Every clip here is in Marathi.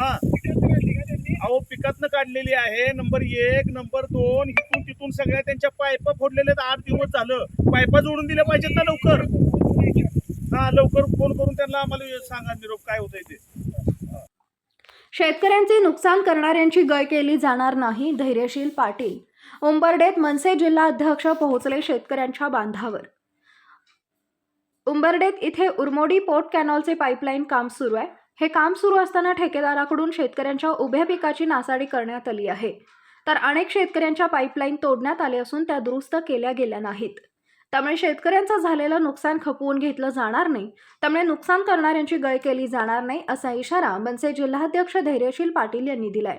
हा. अहो पिकातनं काढलेली आहे. नंबर एक नंबर दोन इथून तिथून सगळ्या त्यांच्या पायपा फोडलेले आठ दिवस झालं. पायपा जोडून दिल्या पाहिजेत ना लवकर. हा लवकर फोन करून त्यांना आम्हाला सांगा निरोप काय होतंय ते. शेतकऱ्यांचे नुकसान करणाऱ्यांची गय केली जाणार नाही धैर्यशील पाटील. उंबरडेत मनसे जिल्हा अध्यक्ष पोहोचले शेतकऱ्यांच्या बांधावर. उंबरडेत इथे उरमोडी पोर्ट कॅनॉलचे पाईपलाईन काम सुरू आहे. हे काम सुरू असताना ठेकेदाराकडून शेतकऱ्यांच्या उभ्या पिकाची नासाडी करण्यात आली आहे. तर अनेक शेतकऱ्यांच्या पाईपलाईन तोडण्यात आले असून त्या दुरुस्त केल्या गेल्या नाहीत. त्यामुळे शेतकऱ्यांचं झालेलं नुकसान खपवून घेतलं जाणार नाही. त्यामुळे नुकसान करणाऱ्यांची गय केली जाणार नाही असा इशारा मनसे जिल्हाध्यक्ष धैर्यशील पाटील यांनी दिलाय.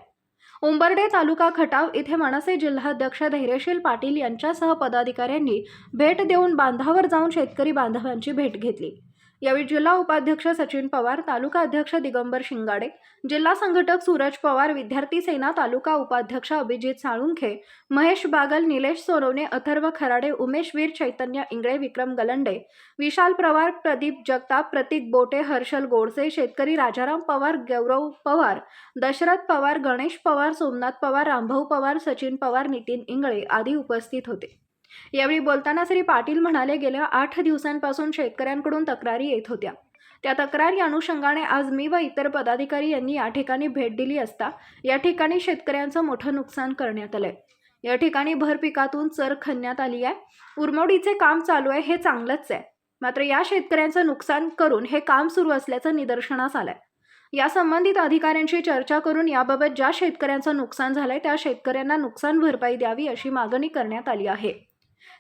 उंबरडे तालुका खटाव इथे मनसे जिल्हाध्यक्ष धैर्यशील पाटील यांच्यासह पदाधिकाऱ्यांनी भेट देऊन बांधावर जाऊन शेतकरी बांधवांची भेट घेतली. यावेळी जिल्हा उपाध्यक्ष सचिन पवार तालुका अध्यक्ष दिगंबर शिंगाडे जिल्हा संघटक सूरज पवार विद्यार्थी सेना तालुका उपाध्यक्ष अभिजित साळुंखे महेश बागल निलेश सोनवणे अथर्व खराडे उमेश वीर चैतन्य इंगळे विक्रम गलंडे विशाल पवार प्रदीप जगताप प्रतीक बोटे हर्षल गोडसे शेतकरी राजाराम पवार गौरव पवार दशरथ पवार गणेश पवार सोमनाथ पवार रामभाऊ पवार सचिन पवार नितीन इंगळे आदी उपस्थित होते. यावेळी बोलताना श्री पाटील म्हणाले गेल्या आठ दिवसांपासून शेतकऱ्यांकडून तक्रारी येत होत्या. त्या तक्रारी अनुषंगाने आज मी व इतर पदाधिकारी यांनी या ठिकाणी भेट दिली असता या ठिकाणी शेतकऱ्यांचं मोठं नुकसान करण्यात आलंय. या ठिकाणी भर पिकातून चर खणण्यात आली आहे. उरमोडीचे काम चालू आहे हे चांगलंच आहे. मात्र या शेतकऱ्यांचं नुकसान करून हे काम सुरू असल्याचं निदर्शनास आलंय. या संबंधित अधिकाऱ्यांशी चर्चा करून याबाबत ज्या शेतकऱ्यांचं नुकसान झालंय त्या शेतकऱ्यांना नुकसान भरपाई द्यावी अशी मागणी करण्यात आली आहे.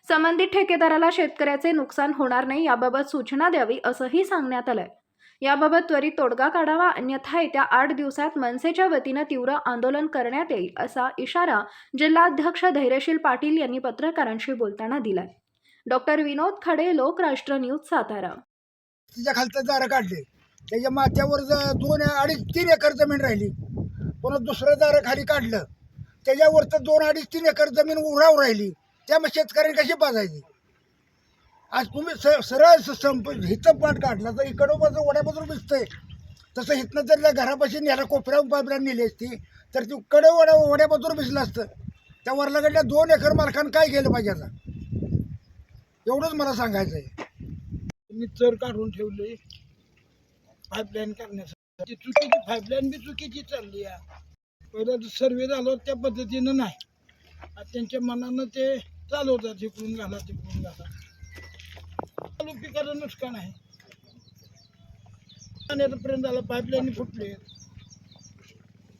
संबंधित ठेकेदाराला शेतकऱ्याचे नुकसान होणार नाही याबाबत सूचना द्यावी असंही सांगण्यात आलंय. याबाबत त्वरित तोडगा काढावा अन्यथा येत्या आठ दिवसात मनसेच्या वतीनं तीव्र आंदोलन करण्यात येईल असा इशारा जिल्हाध्यक्ष धैर्यशील पाटील यांनी पत्रकारांशी बोलताना दिलाय. डॉक्टर विनोद खडे लोकराष्ट्र न्यूज सातारा. तिच्या खालचं दारं काढले. त्याच्या माथ्यावर दोन अडीच तीन एकर जमीन राहिली पुन्हा दुसरं दारं खाली काढलं त्याच्यावरचं दोन अडीच तीन एकर जमीन उराव राहिली त्यामुळे शेतकऱ्यांनी कशी बाजायची आज तुम्ही स सरळ संप हिचं पाठ काढला तर इकडं बाजू वड्यापासून दिसतंय तसं हिथनं जर त्या घरापाशी न्यायला कोपऱ्या पापऱ्या नेली असती तर ती कडं वड्या वड्यापासून भिजलं असतं. त्या वरलाकडल्या दोन एकर मालकानं काय केलं पाहिजे आता? एवढंच मला सांगायचं आहे. मी चर काढून ठेवले पाईपलाईन करण्यासाठी. चुकीची पाईपलाईन बी चुकीची चालली आहे. पहिलं सर्वे झालो त्या पद्धतीनं नाही. आता त्यांच्या मनानं ते चालवतात इकडून घाला तिकडून घाला चालू पिकाचं नुकसान आहे. पाण्यापर्यंत झालं पाईपलाईन फुटले.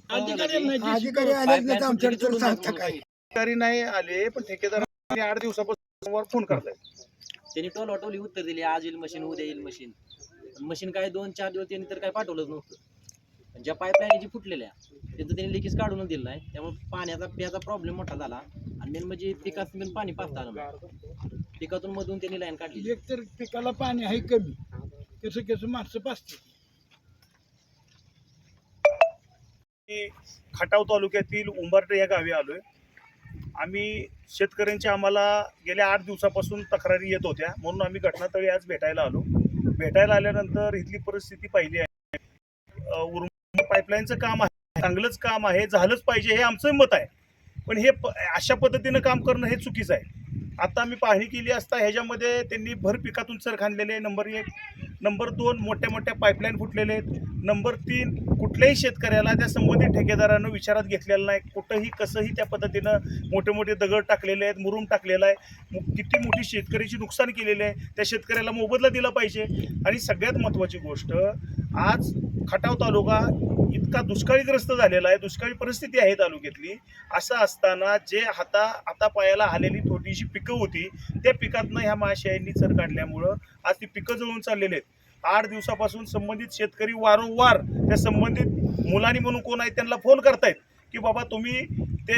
अधिकारी नाही अधिकारी आलेच नाही तर आमच्याकडे तर सांगता काय? अधिकारी नाही आले पण ठेकेदारांनी आठ दिवसापासून फोन करताय त्यांनी टोल ऑटोली उत्तर दिली आज येईल मशीन उद्या येईल मशीन. मशीन काय दोन चार दिवस त्यांनी तर काय पाठवलंच नव्हतं. आणि ज्या पाईपलाईन जी फुटलेल्या त्यांचं त्यांनी लिकेज काढूनच दिलं नाही. त्यामुळे पाण्याचा प्याचा प्रॉब्लेम मोठा झाला. मेन म्हणजे पिकात पण पाणी पाचता आलं नाही. पिकातून मधून त्यांनी लाईन काढली एक तर पिकाला पाणी आहे कमी. कसं कसं माणसं पाचते. मी खटाव तालुक्यातील उंबरटे या गावी आलोय. आम्ही शेतकऱ्यांच्या आम्हाला गेल्या आठ दिवसापासून तक्रारी येत होत्या. म्हणून आम्ही घटनास्थळी आज भेटायला आलो. भेटायला आल्यानंतर इथली परिस्थिती पाहिली आहे. उर्म पाईपलाईनचं काम आहे. चांगलंच काम आहे. झालंच पाहिजे हे आमचं मत आहे. पण हे प अशा पद्धतीनं काम करणं हे चुकीचं आहे. आता आम्ही पाहणी केली असता ह्याच्यामध्ये त्यांनी भर पिकातून सर खांदलेले आहे नंबर एक नंबर दोन मोठ्या मोठ्या पाईपलाईन फुटलेले आहेत नंबर तीन कुठल्याही शेतकऱ्याला त्या संबंधित ठेकेदारानं विचारात घेतलेलं नाही. कुठंही कसंही त्या पद्धतीनं मोठे मोठे दगड टाकलेले आहेत मुरुम टाकलेला आहे. किती मोठी शेतकऱ्याची नुकसान केलेले आहे त्या शेतकऱ्याला मोबदला दिला पाहिजे. आणि सगळ्यात महत्त्वाची गोष्ट आज खटाव तालुका इतका दुष्काळीग्रस्त झालेला आहे दुष्काळी परिस्थिती आहे तालुक्यातली. असं असताना जे हाता हातापायाला आलेली थोडीशी पिकं होती त्या पिकातनं ह्या महाशयांनी चर काढल्यामुळं आज ती पिकं जळून चाललेली आहेत. आठ दिवसापासून संबंधित शेतकरी वारंवार त्या संबंधित मुलांनी म्हणून कोण आहेत त्यांना फोन करतायत. की बाबा तुम्ही ते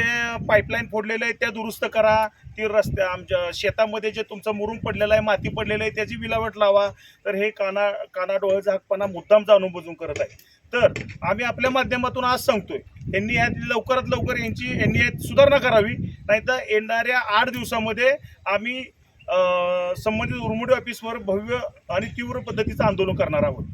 पाईपलाईन फोडलेलं आहे त्या दुरुस्त करा. ती रस्त्या आमच्या शेतामध्ये जे तुमचं मुरुम पडलेलं आहे माती पडलेलं आहे त्याची विलावट लावा. तर हे काना काना डोळे झाकपणा मुद्दाम जाणून बुजून करत आहे. तर आम्ही आपल्या माध्यमातून आज सांगतोय यांनी यात लवकरात लवकर यांची यांनी यात सुधारणा करावी नाहीतर येणाऱ्या आठ दिवसामध्ये आम्ही संबंधित उर्मुडी ऑफिसवर भव्य आणि तीव्र पद्धतीचं आंदोलन करणार आहोत.